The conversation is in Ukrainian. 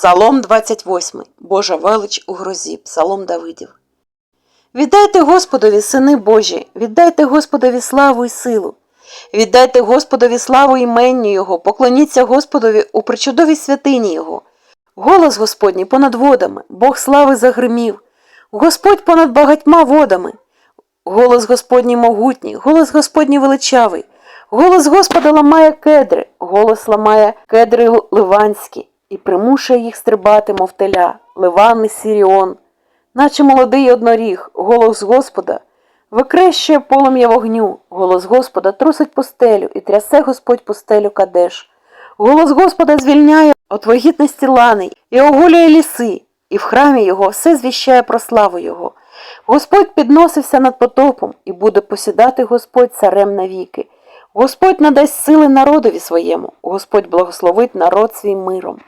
Псалом 28. Божа велич у грозі. Псалом Давидів. Віддайте Господові, сини Божі, віддайте Господові славу і силу. Віддайте Господові славу іменню Його, поклоніться Господові у причудовій святині Його. Голос Господній понад водами, Бог слави загримів, Господь понад багатьма водами. Голос Господній могутній, голос Господній величавий, голос Господа ламає кедри, голос ламає кедри ливанські і примушує їх стрибати, мов теля, ливани Сіріон, наче молодий одноріг, голос Господа викрещує полум'я вогню, голос Господа трусить пустелю і трясе Господь пустелю Кадеш. Голос Господа звільняє от вагітності лани і оголює ліси, і в храмі його все звіщає про славу Його. Господь підносився над потопом, і буде посідати Господь царем навіки. Господь надасть сили народові своєму, Господь благословить народ свій миром.